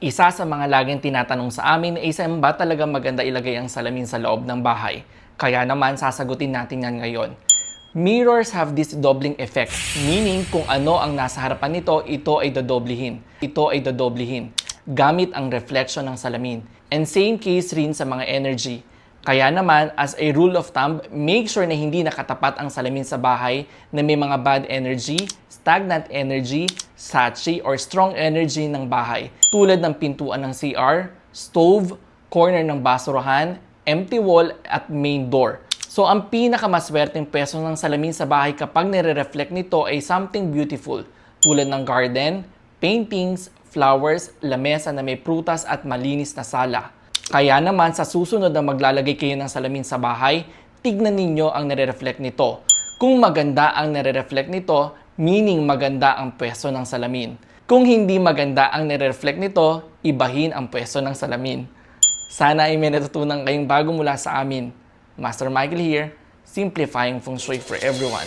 Isa sa mga laging tinatanong sa amin ay saan ba talaga maganda ilagay ang salamin sa loob ng bahay? Kaya naman sasagutin natin yan ngayon. Mirrors have this doubling effect, meaning kung ano ang nasa harapan nito, ito ay dodoblihin. Ito ay dodoblihin gamit ang reflection ng salamin. And same case rin sa mga energy. Kaya naman, as a rule of thumb, make sure na hindi nakatapat ang salamin sa bahay na may mga bad energy, stagnant energy, satchy, or strong energy ng bahay. Tulad ng pintuan ng CR, stove, corner ng basurahan, empty wall, at main door. So, ang pinakamaswerteng peso ng salamin sa bahay kapag nire-reflect nito ay something beautiful, tulad ng garden, paintings, flowers, lamesa na may prutas at malinis na sala. Kaya naman sa susunod na maglalagay kayo ng salamin sa bahay, tignan ninyo ang nare-reflect nito. Kung maganda ang nare-reflect nito, meaning maganda ang pwesto ng salamin. Kung hindi maganda ang nare-reflect nito, ibahin ang pwesto ng salamin. Sana ay may natutunan kayong bago mula sa amin. Master Michael here, simplifying feng shui for everyone.